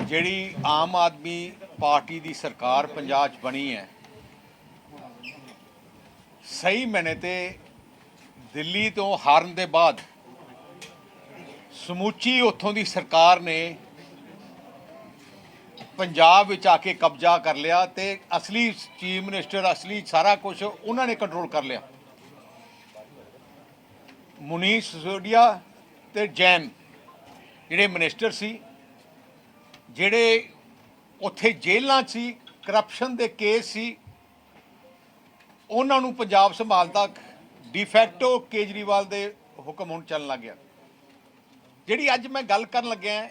ਜਿਹੜੀ ਆਮ ਆਦਮੀ ਪਾਰਟੀ ਦੀ ਸਰਕਾਰ ਪੰਜਾਬ 'ਚ ਬਣੀ ਹੈ, ਸਹੀ ਮੈਨੇ ਤੇ ਦਿੱਲੀ ਤੋਂ ਹਾਰਨ ਦੇ ਬਾਅਦ ਸਮੁੱਚੀ ਉੱਥੋਂ ਦੀ ਸਰਕਾਰ ਨੇ ਪੰਜਾਬ ਵਿੱਚ ਆ ਕੇ ਕਬਜ਼ਾ ਕਰ ਲਿਆ ਤੇ ਅਸਲੀ ਚੀਫ ਮਿਨਿਸਟਰ, ਅਸਲੀ ਸਾਰਾ ਕੁਝ ਉਹਨਾਂ ਨੇ ਕੰਟਰੋਲ ਕਰ ਲਿਆ। ਮੁਨੀਸ਼ ਸਿਸੋਦੀਆ ਤੇ ਜੈਨ ਜਿਹੜੇ ਮਿਨਿਸਟਰ ਸੀ ਜਿਹੜੇ ਉੱਥੇ ਜੇਲ੍ਹਾਂ 'ਚ ਸੀ ਕਰਪਸ਼ਨ ਦੇ ਕੇਸ ਸੀ, ਉਹਨਾਂ ਨੂੰ ਪੰਜਾਬ ਸੰਭਾਲਦਾ ਡਿਫੈਕਟੋ ਕੇਜਰੀਵਾਲ ਦੇ ਹੁਕਮ ਹੁਣ ਚੱਲਣ ਲੱਗ ਗਿਆ। ਜਿਹੜੀ ਅੱਜ ਮੈਂ ਗੱਲ ਕਰਨ ਲੱਗਿਆ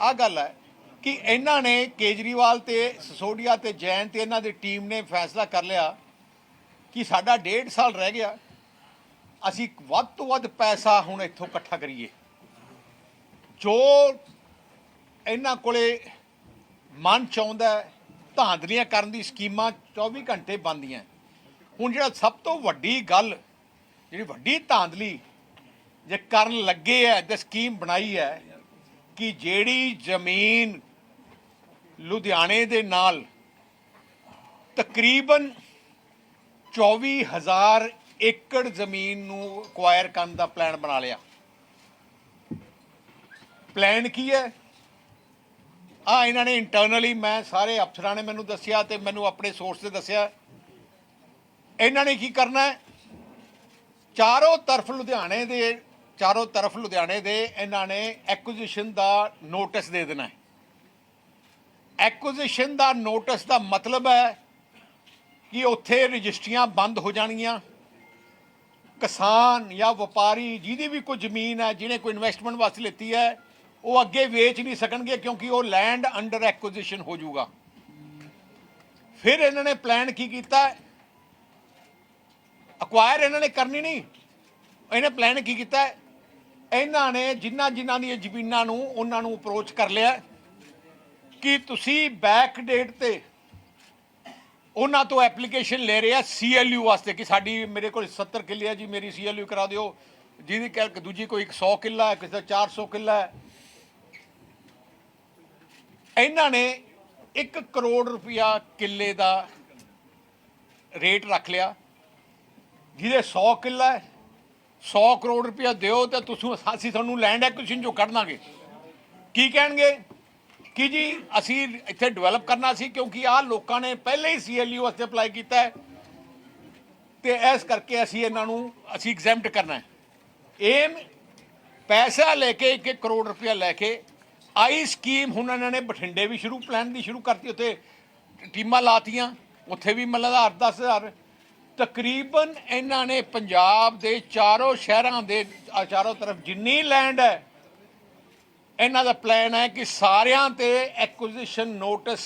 ਆ ਗੱਲ ਹੈ ਕਿ ਇਹਨਾਂ ਨੇ ਕੇਜਰੀਵਾਲ ਤੇ ਸਸੋਡੀਆ ਤੇ ਜੈਨ ਤੇ ਇਹਨਾਂ ਦੀ ਟੀਮ ਨੇ ਫੈਸਲਾ ਕਰ ਲਿਆ ਕਿ ਸਾਡਾ ਡੇਢ ਸਾਲ ਰਹਿ ਗਿਆ, ਅਸੀਂ ਵੱਧ ਤੋਂ ਵੱਧ ਪੈਸਾ ਹੁਣ ਇੱਥੋਂ ਇਕੱਠਾ ਕਰੀਏ। ਜੋ ਇਹਨਾਂ ਕੋਲੇ ਮਨ ਚਾਹੁੰਦਾ ਧਾਂਦਲੀਆਂ ਕਰਨ ਦੀ ਸਕੀਮਾਂ 24 ਘੰਟੇ ਬੰਦੀਆਂ ਹੁਣ ਜਿਹੜਾ ਸਭ ਤੋਂ ਵੱਡੀ ਗੱਲ, ਜਿਹੜੀ ਵੱਡੀ ਧਾਂਦਲੀ ਜੇ ਕਰਨ ਲੱਗੇ ਹੈ ਤੇ ਸਕੀਮ ਬਣਾਈ ਹੈ ਕਿ ਜਿਹੜੀ ਜ਼ਮੀਨ ਲੁਧਿਆਣੇ ਦੇ ਨਾਲ ਤਕਰੀਬਨ 24000 ਏਕੜ ਜ਼ਮੀਨ ਨੂੰ ਅਕਵਾਇਰ ਕਰਨ ਦਾ ਪਲਾਨ ਬਣਾ ਲਿਆ। ਪਲਾਨ ਕੀ ਹੈ? ਆ ਇਹਨਾਂ ਨੇ ਇੰਟਰਨਲੀ ਮੈਂ ਸਾਰੇ ਅਫਸਰਾਂ ਨੇ ਮੈਨੂੰ ਦੱਸਿਆ ਤੇ ਮੈਨੂੰ ਆਪਣੇ ਸੋਰਸ ਤੇ ਦੱਸਿਆ। ਇਹਨਾਂ ਨੇ ਕੀ ਕਰਨਾ ਹੈ? ਚਾਰੋਂ ਤਰਫ ਲੁਧਿਆਣੇ ਦੇ, ਚਾਰੋਂ ਤਰਫ ਲੁਧਿਆਣੇ ਦੇ ਇਹਨਾਂ ਨੇ ਐਕੁਜੀਸ਼ਨ ਦਾ ਨੋਟਿਸ ਦੇ ਦੇਣਾ ਹੈ। ਐਕੁਜੀਸ਼ਨ ਦਾ ਨੋਟਿਸ ਦਾ ਮਤਲਬ ਹੈ ਕਿ ਉੱਥੇ ਰਜਿਸਟਰੀਆਂ ਬੰਦ ਹੋ ਜਾਣਗੀਆਂ। ਕਿਸਾਨ ਜਾਂ ਵਪਾਰੀ ਜਿਹਦੀ ਵੀ ਕੋਈ ਜ਼ਮੀਨ ਹੈ, ਜਿਹਨੇ ਕੋਈ ਇਨਵੈਸਟਮੈਂਟ ਵਾਸਤੇ ਲਿੱਤੀ ਹੈ ਉਹ ਅੱਗੇ ਵੇਚ ਨਹੀਂ ਸਕਣਗੇ ਕਿਉਂਕਿ ਉਹ ਲੈਂਡ ਅੰਡਰ ਐਕੁਜੀਸ਼ਨ ਹੋ ਜਾਊਗਾ ਫਿਰ ਇਹਨਾਂ ਨੇ ਪਲਾਨ ਕੀ ਕੀਤਾ? ਅਕਵਾਇਰ ਇਹਨਾਂ ਨੇ ਕਰਨੀ ਨਹੀਂ। ਇਹਨੇ ਪਲਾਨ ਕੀ ਕੀਤਾ? ਇਹਨਾਂ ਨੇ ਜਿਨ੍ਹਾਂ ਜਿਨ੍ਹਾਂ ਦੀਆਂ ਜ਼ਮੀਨਾਂ ਨੂੰ ਉਹਨਾਂ ਨੂੰ ਅਪਰੋਚ ਕਰ ਲਿਆ ਕਿ ਤੁਸੀਂ ਬੈਕ ਡੇਟ ਤੇ ਉਹਨਾਂ ਤੋਂ ਐਪਲੀਕੇਸ਼ਨ ਲੈ ਰਹੇ ਆ ਸੀਐਲਯੂ ਵਾਸਤੇ ਕਿ ਸਾਡੀ ਮੇਰੇ ਕੋਲ 70 ਕਿੱਲੇ ਆ ਜੀ, ਮੇਰੀ ਸੀਐਲਯੂ ਕਰਾ ਦਿਓ। ਜਿਹਦੀ ਕਿ ਦੂਜੀ ਕੋਈ 100 ਕਿੱਲਾ ਹੈ, ਕਿਸੇ ਦਾ 400 ਕਿੱਲਾ ਹੈ ਇਹਨਾਂ ਨੇ 1 ਕਰੋੜ ਰੁਪਇਆ ਕਿੱਲੇ ਦਾ ਰੇਟ ਰੱਖ ਲਿਆ, ਜਿਹਦੇ 100 ਕਿੱਲਾ ਹੈ 100 ਕਰੋੜ ਰੁਪਇਆ ਦਿਓ ਤੇ ਤੁਸੀਂ ਅਸੀਂ ਤੁਹਾਨੂੰ ਲੈਂਡ ਐਕੁਜੀਸ਼ਨ ਜੋ ਕੱਢ ਦਾਂਗੇ। ਕੀ ਕਹਿਣਗੇ? ਕਿ ਜੀ, ਅਸੀਂ ਇੱਥੇ ਡਿਵੈਲਪ ਕਰਨਾ ਸੀ ਕਿਉਂਕਿ ਆਹ ਲੋਕਾਂ ਨੇ ਪਹਿਲੇ ਹੀ ਸੀਐਲਯੂ ਵਾਸਤੇ ਅਪਲਾਈ ਕੀਤਾ ਹੈ ਤੇ ਇਸ ਕਰਕੇ ਅਸੀਂ ਇਹਨਾਂ ਨੂੰ, ਅਸੀਂ ਐਗਜ਼ੈਂਪਟ ਕਰਨਾ ਹੈ। ਏਮ ਪੈਸਾ ਲੈ ਕੇ 1 ਕਰੋੜ ਰੁਪਇਆ ਲੈ ਕੇ ਆਈ ਸਕੀਮ ਹੁਣ ਇਹਨਾਂ ਨੇ ਬਠਿੰਡੇ ਵੀ ਸ਼ੁਰੂ, ਪਲਾਨ ਦੀ ਸ਼ੁਰੂ ਕਰਤੀ, ਉੱਥੇ ਟੀਮਾਂ ਲਾਤੀਆਂ, ਉੱਥੇ ਵੀ ਮਤਲਬ 8-10000 ਤਕਰੀਬਨ ਇਹਨਾਂ ਨੇ ਪੰਜਾਬ ਦੇ ਚਾਰੋਂ ਸ਼ਹਿਰਾਂ ਦੇ ਚਾਰੋਂ ਤਰਫ ਜਿੰਨੀ ਲੈਂਡ ਹੈ, ਇਹਨਾਂ ਦਾ ਪਲਾਨ ਹੈ ਕਿ ਸਾਰਿਆਂ ਤੇ ਐਕੁਜੀਸ਼ਨ ਨੋਟਿਸ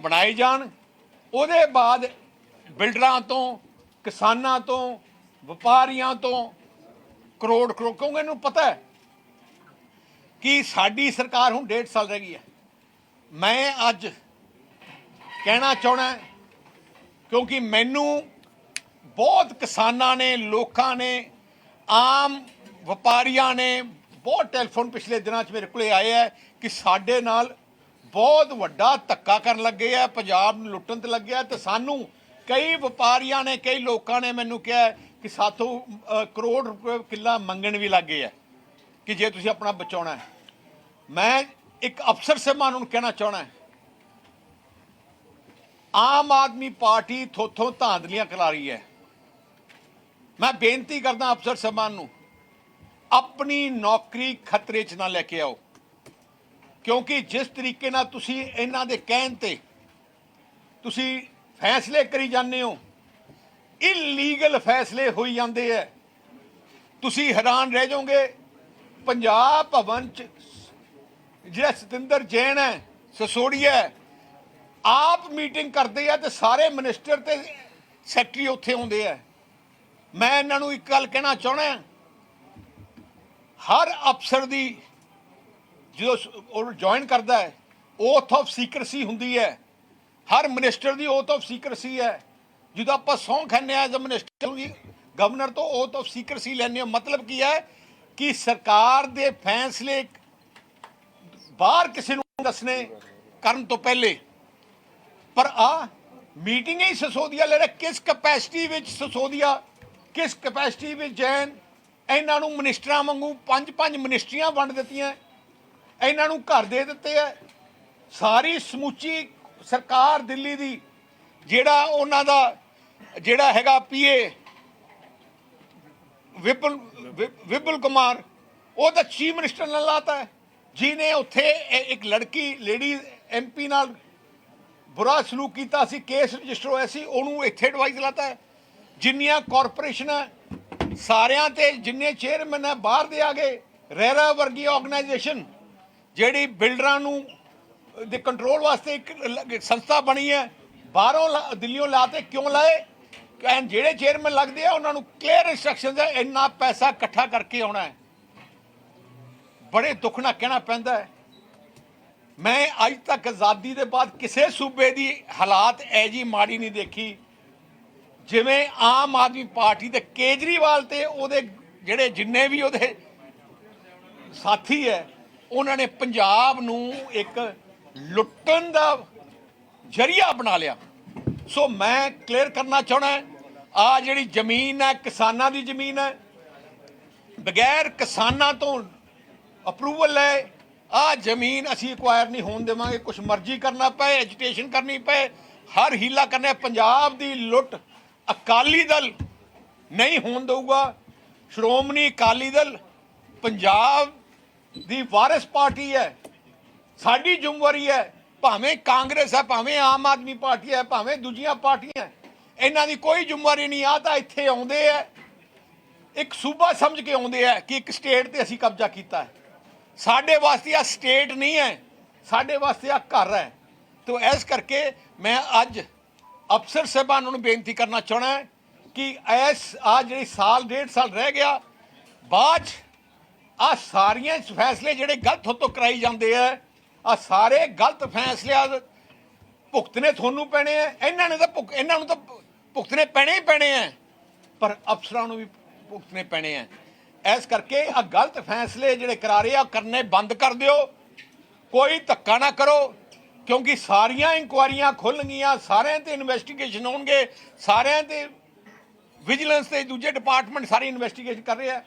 ਬਣਾਏ ਜਾਣ। ਉਹਦੇ ਬਾਅਦ ਬਿਲਡਰਾਂ ਤੋਂ, ਕਿਸਾਨਾਂ ਤੋਂ, ਵਪਾਰੀਆਂ ਤੋਂ ਕਰੋੜ ਕਰੋੜ ਕਿਉਂਕਿ ਇਹਨੂੰ ਪਤਾ ਹੈ ਕਿ ਸਾਡੀ ਸਰਕਾਰ ਹੁਣ ਡੇਢ ਸਾਲ ਰਹਿ ਗਈ ਹੈ। ਮੈਂ ਅੱਜ ਕਹਿਣਾ ਚਾਹਣਾ ਕਿਉਂਕਿ ਮੈਨੂੰ ਬਹੁਤ ਕਿਸਾਨਾਂ ਨੇ, ਲੋਕਾਂ ਨੇ, ਆਮ ਵਪਾਰੀਆਂ ਨੇ ਬਹੁਤ ਟੈਲੀਫੋਨ ਪਿਛਲੇ ਦਿਨਾਂ 'ਚ ਮੇਰੇ ਕੋਲੇ ਆਏ ਹੈ ਕਿ ਸਾਡੇ ਨਾਲ ਬਹੁਤ ਵੱਡਾ ਧੱਕਾ ਕਰਨ ਲੱਗੇ ਆ ਪੰਜਾਬ ਨੂੰ ਲੁੱਟਣ ਤੇ ਲੱਗਿਆ ਤੇ ਸਾਨੂੰ ਕਈ ਵਪਾਰੀਆਂ ਨੇ, ਕਈ ਲੋਕਾਂ ਨੇ ਮੈਨੂੰ ਕਿਹਾ ਕਿ ਸਾਥੋਂ ਕਰੋੜ ਰੁਪਏ ਕਿੱਲਾ ਮੰਗਣ ਵੀ ਲੱਗੇ ਆ ਕਿ ਜੇ ਤੁਸੀਂ ਆਪਣਾ ਬਚਾਉਣਾ ਹੈ। ਮੈਂ ਇੱਕ ਅਫਸਰ ਸਹਿਬਾਨ ਨੂੰ ਕਹਿਣਾ ਚਾਹਣਾ ਹੈ। ਆਮ ਆਦਮੀ ਪਾਰਟੀ ਥੋਥੋਂ ਧਾਂਦਲੀਆਂ ਕਰਾ ਰਹੀ ਹੈ। ਮੈਂ ਬੇਨਤੀ ਕਰਦਾ ਅਫਸਰ ਸਹਿਬਾਨ ਨੂੰ, ਆਪਣੀ ਨੌਕਰੀ ਖਤਰੇ 'ਚ ਨਾ ਲੈ ਕੇ ਆਓ। ਕਿਉਂਕਿ ਜਿਸ ਤਰੀਕੇ ਨਾਲ ਤੁਸੀਂ ਇਹਨਾਂ ਦੇ ਕਹਿਣ ਤੇ ਤੁਸੀਂ ਫੈਸਲੇ ਕਰੀ ਜਾਂਦੇ ਹੋ ਇਲੀਗਲ ਫੈਸਲੇ ਹੋਈ ਜਾਂਦੇ ਐ ਤੁਸੀਂ ਹੈਰਾਨ ਰਹਿ ਜਾਓਗੇ ਪੰਜਾਬ ਭਵਨ 'ਚ ਜਿਹੜਾ ਸਤਿੰਦਰ ਜੈਨ ਹੈ ਸਸੋੜੀਆ ਹੈ, ਆਪ ਮੀਟਿੰਗ ਕਰਦੇ ਆ ਤੇ ਸਾਰੇ ਮਿਨਿਸਟਰ ਤੇ ਸੈਕਟਰੀ ਉੱਥੇ ਆਉਂਦੇ ਆ। ਮੈਂ ਇਹਨਾਂ ਨੂੰ ਇੱਕ ਗੱਲ ਕਹਿਣਾ ਚਾਹਣਾ ਹਰ ਅਫਸਰ ਦੀ ਜਦੋਂ ਉਹ ਜੁਆਇਨ ਕਰਦਾ ਹੈ ਓਥ ਆਫ ਸੀਕ੍ਰੇਸੀ ਹੁੰਦੀ ਹੈ। ਹਰ ਮਿਨਿਸਟਰ ਦੀ ਓਥ ਆਫ ਸੀਕਰਸੀ ਹੈ। ਜਦੋਂ ਆਪਾਂ ਸਹੁੰ ਖਾਂਦੇ ਆ ਐਜ਼ ਮਿਨਿਸਟਰ ਗਵਰਨਰ ਤੋਂ ਓਥ ਆਫ ਸੀਕਰਸੀ ਲੈਂਦੇ ਹਾਂ ਮਤਲਬ ਕੀ ਹੈ ਕਿ ਸਰਕਾਰ ਦੇ ਫੈਸਲੇ ਬਾਹਰ ਕਿਸੇ ਨੂੰ ਦੱਸਣੇ ਕਰਨ ਤੋਂ ਪਹਿਲੇ। ਪਰ ਆ ਮੀਟਿੰਗ ਹੀ ਸਸੋਦੀਆ ਲੈ ਰਿਹਾ, ਕਿਸ ਕਪੈਸਿਟੀ ਵਿੱਚ ਸਸੋਦੀਆ, ਕਿਸ ਕਪੈਸਿਟੀ ਵਿੱਚ ਜੈਨ, ਇਹਨਾਂ ਨੂੰ ਮਿਨਿਸਟਰਾਂ ਵਾਂਗੂ ਪੰਜ ਪੰਜ ਮਿਨਿਸਟਰੀਆਂ ਵੰਡ ਦਿੱਤੀਆਂ, ਇਹਨਾਂ ਨੂੰ ਘਰ ਦੇ ਦਿੱਤੇ ਆ। ਸਾਰੀ ਸਮੁੱਚੀ ਸਰਕਾਰ ਦਿੱਲੀ ਦੀ, ਜਿਹੜਾ ਉਹਨਾਂ ਦਾ, ਜਿਹੜਾ ਹੈਗਾ ਪੀਏ ਵਿਪਲ, ਵਿ- ਵਿਪਲ ਕੁਮਾਰ, ਉਹ ਤਾਂ ਚੀਫ ਮਿਨਿਸਟਰ ਨਾਲ ਲਾਤਾ ਹੈ। ਜਿਹਨੇ ਉੱਥੇ ਇੱਕ ਲੜਕੀ, ਲੇਡੀ ਐਮਪੀ ਨਾਲ ਬੁਰਾ ਸਲੂਕ ਕੀਤਾ ਸੀ, ਕੇਸ ਰਜਿਸਟਰ ਹੋਇਆ ਸੀ, ਉਹਨੂੰ ਇੱਥੇ ਐਡਵਾਈਸ ਲਾਤਾ ਜਿੰਨੀਆਂ ਕਾਰਪੋਰੇਸ਼ਨਾਂ ਸਾਰਿਆਂ ਤੇ ਜਿੰਨੇ ਚੇਅਰਮੈਨ ਹੈ, ਬਾਹਰ ਦੇ ਆ ਗਏ ਰੈਰਾ ਵਰਗੀ ਆਰਗੇਨਾਈਜੇਸ਼ਨ ਜਿਹੜੀ ਬਿਲਡਰਾਂ ਨੂੰ, ਦੇ ਕੰਟਰੋਲ ਵਾਸਤੇ ਇੱਕ ਸੰਸਥਾ ਬਣੀ ਹੈ, ਬਾਹਰੋਂ ਲਾ- ਦਿੱਲੀੋਂ ਲਾਤੇ ਕਿਉਂ ਲਾਏ? ਕਹਿਣ ਜਿਹੜੇ ਚੇਅਰਮੈਨ ਲੱਗਦੇ ਆ, ਉਹਨਾਂ ਨੂੰ ਕਲੀਅਰ ਇਨਸਟਰਕਸ਼ਨਸ ਹੈ ਇੰਨਾ ਪੈਸਾ ਇਕੱਠਾ ਕਰਕੇ ਆਉਣਾ ਹੈ। ਬੜੇ ਦੁੱਖ ਨਾਲ ਕਹਿਣਾ ਪੈਂਦਾ ਹੈ। ਮੈਂ ਅੱਜ ਤੱਕ ਆਜ਼ਾਦੀ ਦੇ ਬਾਅਦ ਕਿਸੇ ਸੂਬੇ ਦੀ ਹਾਲਾਤ ਐ ਜੀ ਮਾੜੀ ਨਹੀਂ ਦੇਖੀ। ਜਿਵੇਂ ਆਮ ਆਦਮੀ ਪਾਰਟੀ ਤੇ ਕੇਜਰੀਵਾਲ ਤੇ ਉਹਦੇ ਜਿਹੜੇ ਜਿੰਨੇ ਵੀ ਉਹਦੇ ਸਾਥੀ ਹੈ, ਉਹਨਾਂ ਨੇ ਪੰਜਾਬ ਨੂੰ ਇੱਕ ਲੁੱਟਣ ਦਾ ਜਰੀਆ ਬਣਾ ਲਿਆ। ਸੋ ਮੈਂ ਕਲੀਅਰ ਕਰਨਾ ਚਾਹਣਾ ਆ ਜਿਹੜੀ ਜ਼ਮੀਨ ਹੈ, ਕਿਸਾਨਾਂ ਦੀ ਜ਼ਮੀਨ ਹੈ, ਬਗੈਰ ਕਿਸਾਨਾਂ ਤੋਂ ਅਪਰੂਵਲ ਹੈ ਆ ਜ਼ਮੀਨ ਅਸੀਂ ਐਕਵਾਇਰ ਨਹੀਂ ਹੋਣ ਦੇਵਾਂਗੇ ਕੁਝ ਮਰਜ਼ੀ ਕਰਨਾ ਪਏ ਐਜੀਟੇਸ਼ਨ ਕਰਨੀ ਪਏ, ਹਰ ਹੀਲਾ ਕਰਨਾ ਪੰਜਾਬ ਦੀ ਲੁੱਟ ਅਕਾਲੀ ਦਲ ਨਹੀਂ ਹੋਣ ਦੇਊਗਾ, ਸ਼੍ਰੋਮਣੀ ਅਕਾਲੀ ਦਲ ਪੰਜਾਬ ਦੀ ਵਾਰਿਸ ਪਾਰਟੀ ਹੈ, ਸਾਡੀ ਜ਼ਿੰਮੇਵਾਰੀ ਹੈ ਭਾਵੇਂ ਕਾਂਗਰਸ ਹੈ, ਭਾਵੇਂ ਆਮ ਆਦਮੀ ਪਾਰਟੀ ਹੈ, ਭਾਵੇਂ ਦੂਜੀਆਂ ਪਾਰਟੀਆਂ ਇਹਨਾਂ ਦੀ ਕੋਈ ਜ਼ਿੰਮੇਵਾਰੀ ਨਹੀਂ ਆ ਤਾਂ ਇੱਥੇ ਆਉਂਦੇ ਆ ਇੱਕ ਸੂਬਾ ਸਮਝ ਕੇ ਆਉਂਦੇ ਆ ਕਿ ਇੱਕ ਸਟੇਟ ਤੇ ਅਸੀਂ ਕਬਜ਼ਾ ਕੀਤਾ ਹੈ। ਸਾਡੇ ਵਾਸਤੇ ਆ ਸਟੇਟ ਨਹੀਂ ਹੈ, ਸਾਡੇ ਵਾਸਤੇ ਆ ਘਰ ਹੈ। ਤੋ ਇਸ ਕਰਕੇ ਮੈਂ ਅੱਜ ਅਫਸਰ ਸਾਹਿਬਾਨ ਨੂੰ ਬੇਨਤੀ ਕਰਨਾ ਚਾਹਣਾ ਕਿ ਇਸ ਆ ਜਿਹੜੀ ਸਾਲ, ਡੇਢ ਸਾਲ ਰਹਿ ਗਿਆ, ਬਾਅਦ ਆ ਸਾਰੀਆਂ ਫੈਸਲੇ ਜਿਹੜੇ ਗਲਤ ਹੋਤੋਂ ਕਰਾਈ ਜਾਂਦੇ ਆ ਆ ਸਾਰੇ ਗਲਤ ਫੈਸਲਿਆਂ ਦੇ ਭੁਗਤਨੇ ਤੁਹਾਨੂੰ ਪੈਣੇ ਆ, ਇਹਨਾਂ ਨੇ ਤਾਂ ਭੁਗ- ਇਹਨਾਂ ਨੂੰ ਤਾਂ ਭੁ ਭੁਗਤਨੇ ਪੈਣੇ ਹੀ ਪੈਣੇ ਆ। ਪਰ ਅਫਸਰਾਂ ਨੂੰ ਵੀ ਭੁਗਤਨੇ ਪੈਣੇ ਆ। ਇਸ ਕਰਕੇ ਆ ਗਲਤ ਫੈਸਲੇ ਜਿਹੜੇ ਕਰਾ ਰਹੇ ਆ ਕਰਨੇ ਬੰਦ ਕਰ ਦਿਓ। ਕੋਈ ਧੱਕਾ ਨਾ ਕਰੋ, ਕਿਉਂਕਿ ਸਾਰੀਆਂ ਇਨਕੁਆਇਰੀਆਂ ਖੁੱਲਣਗੀਆਂ ਸਾਰਿਆਂ ਤੇ ਇਨਵੈਸਟੀਗੇਸ਼ਨ ਹੋਣਗੇ, ਸਾਰਿਆਂ ਤੇ ਵਿਜੀਲੈਂਸ ਤੇ ਦੂਜੇ ਡਿਪਾਰਟਮੈਂਟ ਸਾਰੀ ਇਨਵੈਸਟੀਗੇਸ਼ਨ ਕਰ ਰਹੇ ਆ।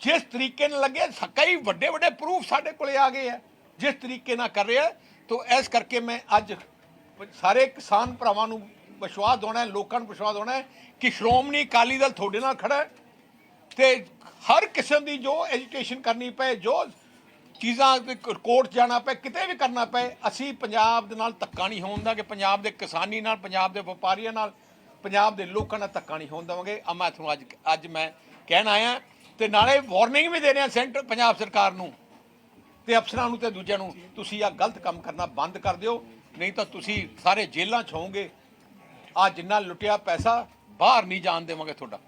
ਜਿਸ ਤਰੀਕੇ ਨਾਲ ਲੱਗੇ ਸ- ਕਈ ਵੱਡੇ ਵੱਡੇ ਪ੍ਰੂਫ ਸਾਡੇ ਕੋਲੇ ਆ ਗਏ ਆ। ਜਿਸ ਤਰੀਕੇ ਨਾਲ ਕਰ ਰਿਹਾ ਤੋ ਇਸ ਕਰਕੇ ਮੈਂ ਅੱਜ ਸਾਰੇ ਕਿਸਾਨ ਭਰਾਵਾਂ ਨੂੰ ਵਿਸ਼ਵਾਸ ਦਿਵਾਉਣਾ ਲੋਕਾਂ ਨੂੰ ਵਿਸ਼ਵਾਸ ਦਿਵਾਉਣਾ ਕਿ ਸ਼੍ਰੋਮਣੀ ਅਕਾਲੀ ਦਲ ਤੁਹਾਡੇ ਨਾਲ ਖੜਾ ਹੈ ਤੇ ਹਰ ਕਿਸਮ ਦੀ ਜੋ ਐਜੂਕੇਸ਼ਨ ਕਰਨੀ ਪਏ, ਜੋ ਚੀਜ਼ਾਂ ਤੇ ਕ- ਕੋਰਟ ਜਾਣਾ ਪਏ, ਕਿਤੇ ਵੀ ਕਰਨਾ ਪਏ, ਅਸੀਂ ਪੰਜਾਬ ਦੇ ਨਾਲ ਧੱਕਾ ਨਹੀਂ ਹੋਣ ਦਾ ਕਿ ਪੰਜਾਬ ਦੇ ਕਿਸਾਨੀ ਨਾਲ, ਪੰਜਾਬ ਦੇ ਵਪਾਰੀਆਂ ਨਾਲ, ਪੰਜਾਬ ਦੇ ਲੋਕਾਂ ਨਾਲ ਧੱਕਾ ਨਹੀਂ ਹੋਣ ਦੇਵਾਂਗੇ। ਆ ਮੈਂ ਤੁਹਾਨੂੰ ਅੱਜ ਅੱਜ ਮੈਂ ਕਹਿਣ ਆਇਆ ਤੇ ਨਾਲੇ ਵਾਰਨਿੰਗ ਵੀ ਦੇ ਰਿਹਾ ਸੈਂਟਰ, ਪੰਜਾਬ ਸਰਕਾਰ ਨੂੰ। ਤੇ ਅਫਸਰਾਂ ਨੂੰ ਤੇ ਦੂਜਿਆਂ ਨੂੰ ਤੁਸੀਂ ਆ ਗਲਤ ਕੰਮ ਕਰਨਾ ਬੰਦ ਕਰ ਦਿਓ ਨਹੀਂ ਤਾਂ ਤੁਸੀਂ ਸਾਰੇ ਜੇਲ੍ਹਾਂ 'ਚ ਹੋਵੋਗੇ। ਆ ਜਿੰਨਾ ਲੁੱਟਿਆ ਪੈਸਾ ਬਾਹਰ ਨਹੀਂ ਜਾਣ ਦੇਵਾਂਗੇ ਤੁਹਾਡਾ।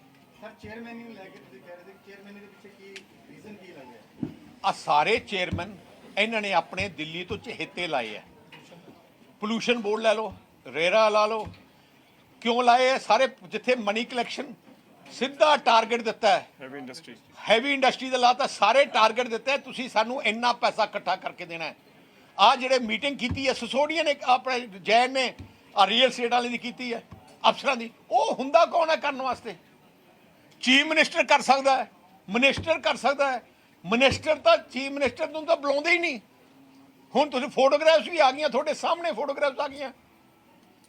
ਸਰ ਚੇਅਰਮੈਨ ਨੂੰ ਲੈ ਕੇ ਤੁਸੀਂ ਕਹਿ ਰਹੇ ਸੀ ਚੇਅਰਮੈਨ ਦੇ ਪਿੱਛੇ ਕੀ ਰੀਜ਼ਨ ਕੀ ਲੱਗਿਆ ਆ ਸਾਰੇ ਚੇਅਰਮੈਨ ਇਹਨਾਂ ਨੇ ਆਪਣੇ ਦਿੱਲੀ ਤੋਂ ਚਹੇਤੇ ਲਾਏ ਆ। ਪੋਲੂਸ਼ਨ ਬੋਰਡ ਲੈ ਲਓ ਰੇਰਾ ਲਾ ਲਓ। ਕਿਉਂ ਲਾਏ ਸਾਰੇ ਜਿੱਥੇ ਮਨੀ ਕਲੈਕਸ਼ਨ ਸਿੱਧਾ ਟਾਰਗੇਟ ਦਿੱਤਾ ਹੈ। ਹੈਵੀ ਇੰਡਸਟਰੀ ਹੈਵੀ ਇੰਡਸਟਰੀ ਦਾ ਲਾਤਾ ਸਾਰੇ ਟਾਰਗੇਟ ਦਿੱਤੇ ਤੁਸੀਂ ਸਾਨੂੰ ਇੰਨਾ ਪੈਸਾ ਇਕੱਠਾ ਕਰਕੇ ਦੇਣਾ ਹੈ। ਆ ਜਿਹੜੇ ਮੀਟਿੰਗ ਕੀਤੀ ਹੈ ਸਸੋਡੀਆ ਨੇ ਆਪਣੇ ਜੈਨ ਨੇ ਆ ਰੀਅਲ ਸਟੇਟ ਵਾਲੇ ਦੀ ਕੀਤੀ ਹੈ ਅਫਸਰਾਂ ਦੀ ਉਹ ਹੁੰਦਾ ਕੌਣ ਹੈ ਕਰਨ ਵਾਸਤੇ? ਚੀਫ ਮਿਨਿਸਟਰ ਕਰ ਸਕਦਾ ਹੈ ਮਿਨਿਸਟਰ ਕਰ ਸਕਦਾ ਹੈ। ਮਿਨਿਸਟਰ ਤਾਂ ਚੀਫ ਮਿਨਿਸਟਰ ਨੂੰ ਤਾਂ ਬੁਲਾਉਂਦੇ ਹੀ ਨਹੀਂ। ਹੁਣ ਤੁਸੀਂ ਫੋਟੋਗ੍ਰਾਫਸ ਵੀ ਆ ਗਈਆਂ ਤੁਹਾਡੇ ਸਾਹਮਣੇ ਫੋਟੋਗ੍ਰਾਫਸ ਆ ਗਈਆਂ।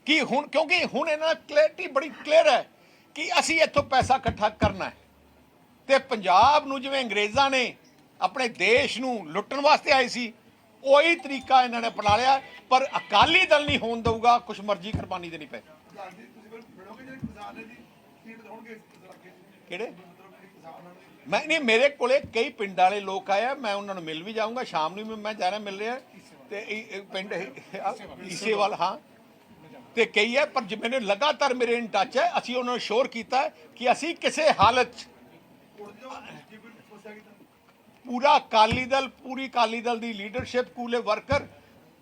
ਕਿ ਹੁਣ ਕਿਉਂਕਿ ਹੁਣ ਇਹਨਾਂ ਦੀ ਕਲੈਰਿਟੀ ਬੜੀ ਕਲੀਅਰ ਹੈ। ਕਿ ਅਸੀਂ ਇੱਥੋਂ ਪੈਸਾ ਇਕੱਠਾ ਕਰਨਾ ਹੈ? ਤੇ ਪੰਜਾਬ ਨੂੰ ਜਿਵੇਂ ਅੰਗਰੇਜ਼ਾਂ ਨੇ ਆਪਣੇ ਦੇਸ਼ ਨੂੰ ਲੁੱਟਣ ਵਾਸਤੇ ਆਏ ਸੀ, ਉਹੀ ਤਰੀਕਾ ਇਹਨਾਂ ਨੇ ਅਪਣਾ ਲਿਆ, ਪਰ ਅਕਾਲੀ ਦਲ ਨਹੀਂ ਹੋਣ ਦਊਗਾ, ਕੁਛ ਮਰਜ਼ੀ ਕੁਰਬਾਨੀ ਦੇਣੀ ਪਏ। ਕਿਹੜੇ? ਮੈਂ ਨਹੀਂ, ਮੇਰੇ ਕੋਲੇ ਕਈ ਪਿੰਡ ਵਾਲੇ ਲੋਕ ਆਏ ਆ, ਮੈਂ ਉਹਨਾਂ ਨੂੰ ਮਿਲ ਵੀ ਜਾਊਂਗਾ, ਸ਼ਾਮ ਨੂੰ ਵੀ ਮੈਂ ਰਿਹਾ ਮਿਲ ਰਿਹਾ। ਤੇ ਇਹ- ਇਹ ਪਿੰਡ ਹਾਂ। ਤੇ ਕਈ ਹੈ ਪਰ ਮੈਨੂੰ ਲਗਾਤਾਰ ਮੇਰੇ ਇਨ ਟੱਚ ਹੈ ਅਸੀਂ ਉਹਨਾਂ ਨੂੰ ਸ਼ੋਰ ਕੀਤਾ ਹੈ ਕਿ ਅਸੀਂ ਕਿਸੇ ਹਾਲਤ 'ਚ ਪੂਰਾ ਅਕਾਲੀ ਦਲ ਪੂਰੀ ਅਕਾਲੀ ਦਲ ਦੀ ਲੀਡਰਸ਼ਿਪ ਕੂਲੇ ਵਰਕਰ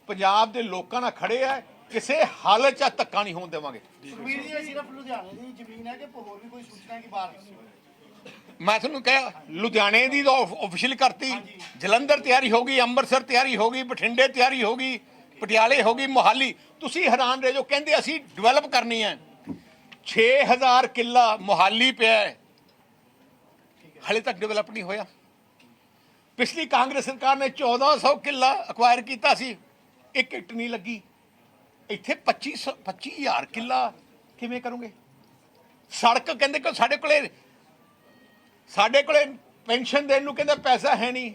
ਪੰਜਾਬ ਦੇ ਲੋਕਾਂ ਨਾਲ ਖੜੇ ਆ ਕਿਸੇ ਹਾਲਤ 'ਚ ਧੱਕਾ ਨਹੀਂ ਹੋਣ ਦੇਵਾਂਗੇ। ਸੁਖਬੀਰ ਜੀ ਇਹ ਸਿਰਫ ਲੁਧਿਆਣੇ ਦੀ ਜ਼ਮੀਨ ਹੈ ਕਿ ਹੋਰ ਵੀ ਕੋਈ ਸੂਚਨਾ ਕੀ ਬਾਹਰ ਮੈਂ ਤੁਹਾਨੂੰ ਕਿਹਾ ਲੁਧਿਆਣੇ ਦੀ ਤਾਂ ਆਫੀਸ਼ੀਅਲ ਕਰਤੀ ਜਲੰਧਰ ਤਿਆਰੀ ਹੋ ਗਈ ਅੰਮ੍ਰਿਤਸਰ ਤਿਆਰੀ ਹੋ ਗਈ ਬਠਿੰਡੇ ਤਿਆਰੀ ਹੋ ਗਈ ਪਟਿਆਲੇ ਹੋ ਗਈ ਮੋਹਾਲੀ। ਤੁਸੀਂ ਹੈਰਾਨ ਰਹਿ ਜੋ ਕਹਿੰਦੇ ਅਸੀਂ ਡਿਵੈਲਪ ਕਰਨੀ ਹੈ। 6000 ਕਿੱਲਾ ਮੋਹਾਲੀ ਪਿਆ ਹੈ। ਹਲੇ ਤੱਕ ਡਿਵੈਲਪ ਨਹੀਂ ਹੋਇਆ। ਪਿਛਲੀ ਕਾਂਗਰਸ ਸਰਕਾਰ ਨੇ 1400 ਕਿੱਲਾ ਅਕਵਾਇਰ ਕੀਤਾ ਸੀ। ਇੱਕ ਇੱਟ ਨਹੀਂ ਲੱਗੀ। ਇੱਥੇ 2500 25000 ਕਿੱਲਾ ਕਿਵੇਂ ਕਰੋਗੇ? ਸੜਕ ਕਹਿੰਦੇ ਕਿ ਸਾਡੇ ਕੋਲੇ ਸਾਡੇ ਕੋਲੇ ਪੈਨਸ਼ਨ ਦੇਣ ਨੂੰ ਕਹਿੰਦਾ ਪੈਸਾ ਹੈ ਨਹੀਂ।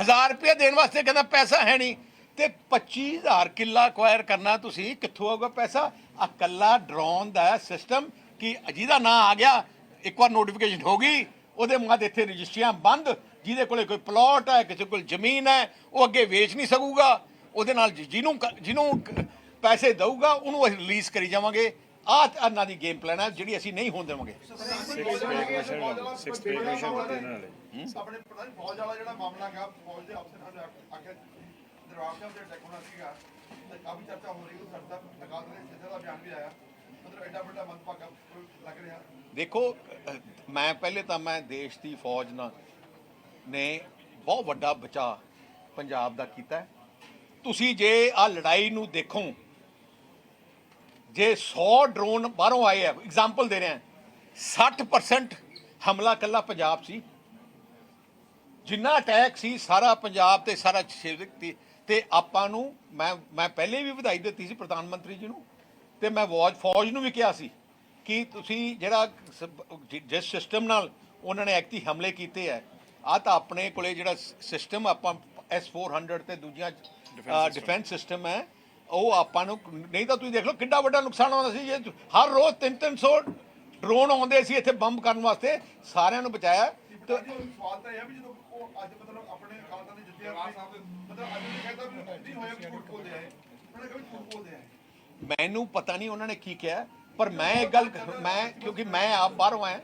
1000 ਰੁਪਏ ਦੇਣ ਵਾਸਤੇ ਕਹਿੰਦਾ ਪੈਸਾ ਹੈ ਨਹੀਂ। ਤੇ 25000 ਕਿੱਲਾ ਅਕਵਾਇਰ ਕਰਨਾ ਤੁਸੀਂ ਕਿੱਥੋਂ ਆਊਗਾ ਪੈਸਾ? ਆ ਕੱਲਾ ਡਰੋਨ ਦਾ ਸਿਸਟਮ ਕਿ ਜਿਹਦਾ ਨਾਂ ਆ ਗਿਆ ਇੱਕ ਵਾਰ ਨੋਟੀਫਿਕੇਸ਼ਨ ਹੋ ਗਈ ਉਹਦੇ ਬਾਅਦ ਇੱਥੇ ਰਜਿਸਟਰੀਆਂ ਬੰਦ ਜਿਹਦੇ ਕੋਲੇ ਕੋਈ ਪਲਾਟ ਹੈ ਕਿਸੇ ਕੋਲ ਜ਼ਮੀਨ ਹੈ ਉਹ ਅੱਗੇ ਵੇਚ ਨਹੀਂ ਸਕੂਗਾ ਉਹਦੇ ਨਾਲ ਜਿਹਨੂੰ ਜਿਹਨੂੰ ਪੈਸੇ ਦਊਗਾ ਉਹਨੂੰ ਅਸੀਂ ਰਿਲੀਜ਼ ਕਰੀ ਜਾਵਾਂਗੇ। ਆਹ ਇਹਨਾਂ ਦੀ ਗੇਮ ਪਲਾਨ ਹੈ ਜਿਹੜੀ ਅਸੀਂ ਨਹੀਂ ਹੋਣ ਦੇਵਾਂਗੇ। ਸਿਕਸ ਪੇ ਕਮਿਸ਼ਨ ਦਿੱਤੇ ਇਹਨਾਂ ਨੇ ਆਪਣੇ ਪਤਾ ਨਹੀਂ ਫੌਜ ਵਾਲਾ ਜਿਹੜਾ ਮਾਮਲਾ ਗਾ ਫੌਜ ਦੇ ਅਫਸਰ ਨੇ ਆਖਿਆ ਦਰਬਾਰ ਸਾਹਿਬ ਦੇ ਅਟੈਕ ਹੋਣਾ ਸੀਗਾ। ਤੇ ਕਾਫੀ ਚਰਚਾ ਹੋ ਰਹੀ ਹੈ, ਸਾਡਾ ਲਗਾਤ ਦੇ ਸਿੱਧੇ ਦਾ ਬਿਆਨ ਵੀ ਆਇਆ। ਮਤਲਬ ਐਡਾ ਵੱਡਾ ਮੰਦਭਾਗਾ ਲੱਗ ਰਿਹਾ। ਦੇਖੋ ਮੈਂ ਪਹਿਲੇ ਤਾਂ ਮੈਂ ਦੇਸ਼ ਦੀ ਫੌਜ ਨਾਲ ਨੇ ਬਹੁਤ ਵੱਡਾ ਬਚਾ ਪੰਜਾਬ ਦਾ ਕੀਤਾ ਤੁਸੀਂ ਜੇ ਆ ਲੜਾਈ ਨੂੰ ਦੇਖੋ, ਜੇ 100 ਡਰੋਨ ਬਾਹਰੋਂ ਆਏ ਆ ਐਗਜ਼ਾਮਪਲ ਦੇ ਰਿਹਾ 60% ਹਮਲਾ ਕੱਲਾ ਪੰਜਾਬ ਸੀ। ਜਿੰਨਾ ਅਟੈਕ ਸੀ, ਸਾਰਾ ਪੰਜਾਬ ਤੇ ਸਾਰਾ ਸ਼ਿਵਕ ਤੇ ਤੇ ਆਪਾਂ ਨੂੰ ਮੈਂ ਮੈਂ ਪਹਿਲੇ ਵੀ ਵਧਾਈ ਦਿੱਤੀ ਸੀ ਪ੍ਰਧਾਨ ਮੰਤਰੀ ਜੀ ਨੂੰ ਤੇ ਮੈਂ ਫੌਜ ਫੌਜ ਨੂੰ ਵੀ ਕਿਹਾ ਸੀ ਕਿ ਤੁਸੀਂ ਜਿਹੜਾ ਜਿਸ ਸਿਸਟਮ ਨਾਲ ਉਹਨਾਂ ਨੇ ਐਕਟੀ ਹਮਲੇ ਕੀਤੇ ਹੈ ਆ ਤਾਂ ਆਪਣੇ ਕੋਲੇ ਜਿਹੜਾ ਸਿਸਟਮ ਆਪਾਂ S400 ਤੇ ਦੂਜੀਆਂ ਡਿਫੈਂਸ ਸਿਸਟਮ ਹੈ ਉਹ ਆਪਾਂ ਨੂੰ ਨਹੀਂ ਤਾਂ ਤੁਸੀਂ ਦੇਖ ਲਓ ਕਿੰਨਾ ਵੱਡਾ ਨੁਕਸਾਨ ਆਉਂਦਾ ਸੀ ਜੇ ਹਰ ਰੋਜ਼ 3-300 ਡਰੋਨ ਆਉਂਦੇ ਸੀ ਇੱਥੇ ਬੰਬ ਕਰਨ ਵਾਸਤੇ ਸਾਰਿਆਂ ਨੂੰ ਬਚਾਇਆ ਤੇ ਸਵਾਲ ਤਾਂ ਇਹ ਆ ਵੀ ਜਦੋਂ ਉਹ ਅੱਜ ਮੈਨੂੰ ਪਤਾ ਨਹੀਂ ਉਹਨਾਂ ਨੇ ਕੀ ਕਿਹਾ ਪਰ ਮੈਂ ਇੱਕ ਗੱਲ ਮੈਂ ਕਿਉਂਕਿ ਮੈਂ ਆਪ ਬਾਹਰੋਂ ਆਇਆ।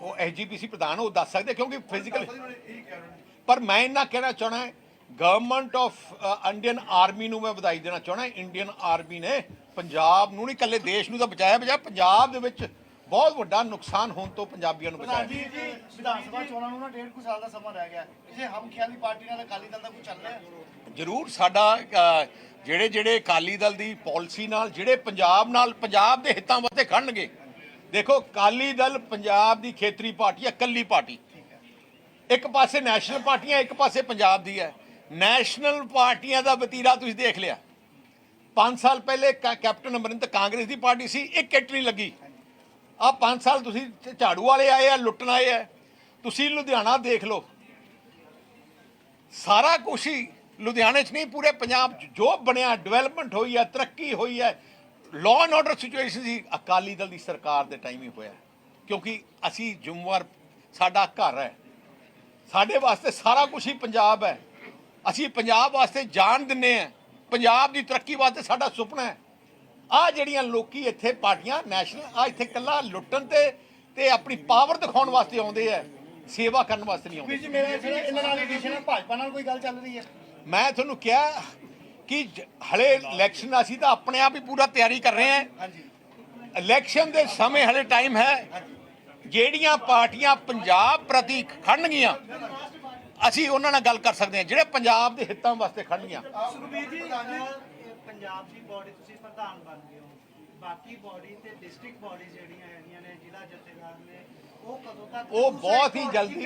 ਉਹ ਐਸਜੀਪੀਸੀ ਪ੍ਰਧਾਨ ਉਹ ਦੱਸ ਸਕਦੇ ਕਿਉਂਕਿ ਫਿਜ਼ੀਕਲ ਇਹੀ ਪਰ ਮੈਂ ਇਹਨਾਂ ਕਹਿਣਾ ਚਾਹਣਾ ਗਵਰਨਮੈਂਟ ਆਫ ਇੰਡੀਅਨ ਆਰਮੀ ਨੂੰ ਮੈਂ ਵਧਾਈ ਦੇਣਾ ਚਾਹਣਾ ਇੰਡੀਅਨ ਆਰਮੀ ਨੇ ਪੰਜਾਬ ਨੂੰ ਨਹੀਂ ਇਕੱਲੇ ਦੇਸ਼ ਨੂੰ ਤਾਂ ਬਚਾਇਆ ਬਚਾਇਆ ਪੰਜਾਬ ਦੇ ਵਿੱਚ ਬਹੁਤ ਵੱਡਾ ਨੁਕਸਾਨ ਹੋਣ ਤੋਂ ਪੰਜਾਬੀਆਂ ਨੂੰ ਬਚਾਇਆ। ਜੀ ਜੀ ਵਿਧਾਨ ਸਭਾ ਚੋਣਾਂ ਨੂੰ ਨਾ ਡੇਢ ਕੁ ਸਾਲ ਦਾ ਸਮਾਂ ਰਹਿ ਗਿਆ। ਕਿਸੇ ਹਮ ਖਿਆਲੀ ਪਾਰਟੀ ਨਾਲ ਅਕਾਲੀ ਦਲ ਦਾ ਕੁਝ ਚੱਲ ਰਿਹਾ? ਜ਼ਰੂਰ ਸਾਡਾ ਜਿਹੜੇ ਜਿਹੜੇ ਅਕਾਲੀ ਦਲ ਦੀ ਪਾਲਿਸੀ ਨਾਲ ਜਿਹੜੇ ਪੰਜਾਬ ਨਾਲ ਪੰਜਾਬ ਦੇ ਹਿੱਤਾਂ ਵਾਸਤੇ ਖੜਨਗੇ। ਦੇਖੋ ਅਕਾਲੀ ਦਲ ਪੰਜਾਬ ਦੀ ਖੇਤਰੀ ਪਾਰਟੀ ਹੈ ਇਕੱਲੀ ਪਾਰਟੀ। ਇੱਕ ਪਾਸੇ ਨੈਸ਼ਨਲ ਪਾਰਟੀਆਂ ਇੱਕ ਪਾਸੇ ਪੰਜਾਬ ਦੀ ਹੈ। ਨੈਸ਼ਨਲ ਪਾਰਟੀਆਂ ਦਾ ਵਤੀਰਾ ਤੁਸੀਂ ਦੇਖ ਲਿਆ। 5 ਸਾਲ ਪਹਿਲੇ ਕੈਪਟਨ ਅਮਰਿੰਦਰ ਕਾਂਗਰਸ ਦੀ ਪਾਰਟੀ ਸੀ ਇੱਕ ਇੱਟ ਨਹੀਂ ਲੱਗੀ। ਆ 5 ਸਾਲ ਤੁਸੀਂ ਝਾੜੂ ਵਾਲੇ ਆਏ ਆ, ਲੁੱਟਣ ਆਏ ਆ। ਤੁਸੀਂ ਲੁਧਿਆਣਾ ਦੇਖ ਲਓ। ਸਾਰਾ ਕੁਛ ਹੀ ਲੁਧਿਆਣੇ 'ਚ ਨਹੀਂ, ਪੂਰੇ ਪੰਜਾਬ 'ਚ ਜੋ ਬਣਿਆ ਡਿਵੈਲਪਮੈਂਟ ਹੋਈ ਹੈ ਤਰੱਕੀ ਹੋਈ ਹੈ ਲਾਅ ਐਂਡ ਆਰਡਰ ਸਿਚੁਏਸ਼ਨ ਸੀ। ਅਕਾਲੀ ਦਲ ਦੀ ਸਰਕਾਰ ਦੇ ਟਾਈਮ ਹੀ ਹੋਇਆ। ਕਿਉਂਕਿ ਅਸੀਂ ਜ਼ਿੰਮੇਵਾਰ ਸਾਡਾ ਘਰ ਹੈ। ਸਾਡੇ ਵਾਸਤੇ ਸਾਰਾ ਕੁਝ ਹੀ ਪੰਜਾਬ ਹੈ। ਅਸੀਂ ਪੰਜਾਬ ਵਾਸਤੇ ਜਾਨ ਦਿੰਨੇ ਆ ਪੰਜਾਬ ਦੀ ਤਰੱਕੀ ਵਾਸਤੇ ਸਾਡਾ ਸੁਪਨਾ ਹੈ। ਆ ਜਿਹੜੀਆਂ ਲੋਕੀ ਇੱਥੇ ਪਾਰਟੀਆਂ ਨੈਸ਼ਨਲ ਆ ਇੱਥੇ ਕੱਲਾ ਲੁੱਟਣ ਤੇ ਤੇ ਆਪਣੀ ਪਾਵਰ ਦਿਖਾਉਣ ਵਾਸਤੇ ਆਉਂਦੇ ਆ ਸੇਵਾ ਕਰਨ ਵਾਸਤੇ ਨਹੀਂ ਆਉਂਦੇ। ਵੀਰ ਜੀ ਮੇਰਾ ਜਿਹੜਾ ਇਹਨਾਂ ਨਾਲ ਰਿਲੇਸ਼ਨ ਹੈ ਭਾਜਪਾ ਨਾਲ ਕੋਈ ਗੱਲ ਚੱਲ ਰਹੀ ਹੈ ਮੈਂ ਤੁਹਾਨੂੰ ਕਿਹਾ ਕਿ ਜ- ਹਲੇ ਇਲੈਕਸ਼ਨ ਅਸੀਂ ਤਾਂ ਆਪਣੇ ਆਪ ਹੀ ਪੂਰਾ ਤਿਆਰੀ ਕਰ ਰਹੇ ਹਾਂ। ਹਾਂਜੀ। ਇਲੈਕਸ਼ਨ ਦੇ ਸਮੇਂ ਹਲੇ ਟਾਈਮ ਹੈ। ਜਿਹੜੀਆਂ ਪਾਰਟੀਆਂ ਪੰਜਾਬ ਪ੍ਰਤੀ ਖੜਨਗੀਆਂ ਅਸੀਂ ਉਹਨਾਂ ਨਾਲ ਗੱਲ ਕਰ ਸਕਦੇ ਹਾਂ ਜਿਹੜੇ ਪੰਜਾਬ ਦੇ ਹਿੱਤਾਂ ਵਾਸਤੇ ਖੜਨਗੀਆਂ। ਸੁਖਬੀਰ ਜੀ ਇਹ ਪੰਜਾਬ ਦੀ ਬਾਡੀ ਤੁਸੀਂ ਪ੍ਰਧਾਨ ਬਣ ਗਏ ਹੋ। ਬਾਕੀ ਬਾਡੀ ਤੇ ਡਿਸਟ੍ਰਿਕਟ ਬਾਡੀ ਜਿਹੜੀਆਂ ਹੈਗੀਆਂ ਨੇ ਜ਼ਿਲ੍ਹਾ ਜਥੇਦਾਰ ਨੇ ਉਹ ਕਦੋਂ ਤੱਕ ਉਹ ਬਹੁਤ ਹੀ ਜਲਦੀ-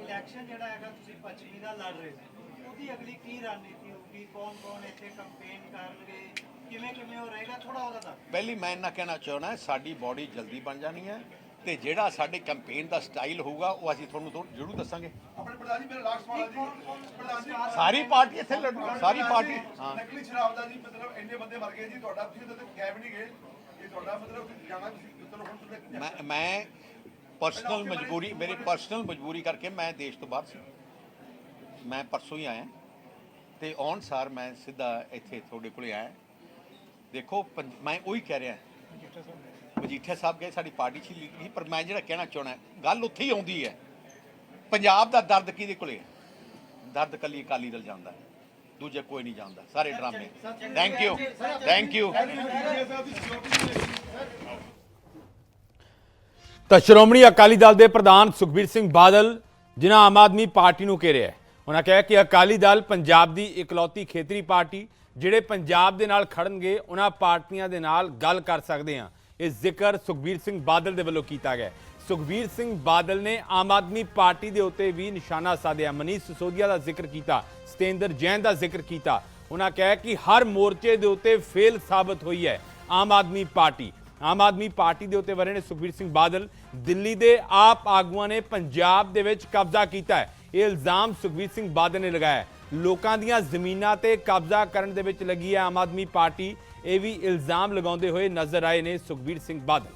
ਇਲੈਕਸ਼ਨ ਜਿਹੜਾ ਹੈਗਾ ਤੁਸੀਂ ਪੱਛਮੀ ਦਾ ਲੜ ਰਹੇ ਹੋ। ਉਹਦੀ ਅਗਲੀ ਕੀ ਰਣਨੀਤੀ ਹੋਊਗੀ? ਕੌਣ ਕੌਣ ਇੱਥੇ ਕੰਪੇਨ ਕਰਨਗੇ? ਕਿਵੇਂ ਕਿਵੇਂ ਉਹ ਰਹੇਗਾ? ਥੋੜਾ ਉਹਦਾ ਪਹਿਲੀ ਮੈਂ ਇਹਨਾਂ ਕਹਿਣਾ ਚਾਹਣਾ ਸਾਡੀ ਬਾਡੀ ਜਲਦੀ ਬਣ ਜਾਣੀ ਹੈ। ਤੇ ਜਿਹੜਾ ਸਾਡੇ ਕੈਂਪੇਨ ਦਾ ਸਟਾਈਲ ਹੋਊਗਾ ਉਹ ਅਸੀਂ ਤੁਹਾਨੂੰ ਜ਼ਰੂਰ ਦੱਸਾਂਗੇ। ਆਪਣੇ ਪ੍ਰਧਾਨ ਜੀ ਮੇਰਾ ਲਾਸਟ ਸਵਾਲ ਹੈ ਜੀ। ਪ੍ਰਧਾਨ ਜੀ ਸਾਰੀ ਪਾਰਟੀ ਇੱਥੇ ਲੜੂ ਸਾਰੀ ਪਾਰਟੀ। ਹਾਂ। ਨਕਲੀ ਸ਼ਰਾਬ ਦਾ ਜੀ ਮਤਲਬ ਇੰਨੇ ਬੰਦੇ ਮਰ ਗਏ ਜੀ ਤੁਹਾਡਾ ਤੁਸੀਂ ਤਾਂ ਗਾਇਬ ਨਹੀਂ ਗਏ। ਇਹ ਤੁਹਾਡਾ ਮਤਲਬ ਜਾਣਾ ਤੁਸੀਂ ਚਲੋ ਹੁਣ ਤੁਸੀਂ ਮੈਂ ਮੈਂ ਪਰਸਨਲ ਮਜਬੂਰੀ ਮੇਰੀ ਪਰਸਨਲ ਮਜਬੂਰੀ ਕਰਕੇ ਮੈਂ ਦੇਸ਼ ਤੋਂ ਬਾਹਰ ਸੀ। ਮੈਂ ਪਰਸੋਂ ਹੀ ਆਇਆ। ਤੇ ਔਨ ਸਾਰ ਮੈਂ ਸਿੱਧਾ ਇੱਥੇ ਤੁਹਾਡੇ ਕੋਲੇ ਆਇਆ। ਦੇਖੋ ਮੈਂ ਉਹੀ ਕਹਿ ਰਿਹਾ। ਮਜੀਠੀਆ ਸਾਹਿਬ ਗਏ, ਸਾਡੀ ਪਾਰਟੀ ਚ ਲੀਡਰ ਸੀ ਪਰ ਮੈਂ ਜਿਹੜਾ ਕਹਿਣਾ ਚਾਹਣਾ ਗੱਲ ਉੱਥੇ ਹੀ ਆਉਂਦੀ ਹੈ। ਪੰਜਾਬ ਦਾ ਦਰਦ ਕਿਹਦੇ ਕੋਲੇ ਹੈ? ਦਰਦ ਕੱਲੀ ਅਕਾਲੀ ਦਲ ਜਾਂਦਾ ਹੈ, ਦੂਜੇ ਕੋਈ ਨਹੀਂ ਜਾਂਦਾ ਸਾਰੇ ਡਰਾਮੇ। ਥੈਂਕ ਯੂ ਥੈਂਕ ਯੂ ਤਾਂ ਸ਼੍ਰੋਮਣੀ ਅਕਾਲੀ ਦਲ ਦੇ ਪ੍ਰਧਾਨ ਸੁਖਬੀਰ ਸਿੰਘ ਬਾਦਲ, ਜਿਨ੍ਹਾਂ ਆਮ ਆਦਮੀ ਪਾਰਟੀ ਨੂੰ ਘੇਰਿਆ ਹੈ, ਉਹਨਾਂ ਕਿਹਾ ਕਿ ਅਕਾਲੀ ਦਲ ਪੰਜਾਬ ਦੀ ਇਕਲੌਤੀ ਖੇਤਰੀ ਪਾਰਟੀ, ਜਿਹੜੇ ਪੰਜਾਬ ਦੇ ਨਾਲ ਖੜਨਗੇ, ਉਹਨਾਂ ਪਾਰਟੀਆਂ ਦੇ ਨਾਲ ਗੱਲ ਕਰ ਸਕਦੇ ਹਾਂ। ਇਹ ਜ਼ਿਕਰ ਸੁਖਬੀਰ ਸਿੰਘ ਬਾਦਲ ਦੇ ਵੱਲੋਂ ਕੀਤਾ ਗਿਆ ਸੁਖਬੀਰ ਸਿੰਘ ਬਾਦਲ ਨੇ ਆਮ ਆਦਮੀ ਪਾਰਟੀ ਦੇ ਉੱਤੇ ਵੀ ਨਿਸ਼ਾਨਾ ਸਾਧਿਆ। ਮਨੀਸ਼ ਸਿਸੋਦੀਆ ਦਾ ਜ਼ਿਕਰ ਕੀਤਾ, ਸਤੇਂਦਰ ਜੈਨ ਦਾ ਜ਼ਿਕਰ ਕੀਤਾ। ਉਹਨਾਂ ਕਿਹਾ ਕਿ ਹਰ ਮੋਰਚੇ ਦੇ ਉੱਤੇ ਫੇਲ ਸਾਬਤ ਹੋਈ ਹੈ ਆਮ ਆਦਮੀ ਪਾਰਟੀ। ਆਮ ਆਦਮੀ ਪਾਰਟੀ ਦੇ ਉੱਤੇ ਵਰੇ ਨੇ ਸੁਖਬੀਰ ਸਿੰਘ ਬਾਦਲ ਦਿੱਲੀ ਦੇ ਆਪ ਆਗੂਆਂ ਨੇ ਪੰਜਾਬ ਦੇ ਵਿੱਚ ਕਬਜ਼ਾ ਕੀਤਾ ਹੈ। ਇਹ ਇਲਜ਼ਾਮ ਸੁਖਬੀਰ ਸਿੰਘ ਬਾਦਲ ਨੇ ਲਗਾਇਆ ਲੋਕਾਂ ਦੀਆਂ ਜ਼ਮੀਨਾਂ ਤੇ ਕਬਜ਼ਾ ਕਰਨ ਦੇ ਵਿੱਚ ਲੱਗੀ ਹੈ ਆਮ ਆਦਮੀ ਪਾਰਟੀ। ਇਹ ਵੀ ਇਲਜ਼ਾਮ ਲਗਾਉਂਦੇ ਹੋਏ ਨਜ਼ਰ ਆਏ ਨੇ ਸੁਖਬੀਰ ਸਿੰਘ ਬਾਦਲ।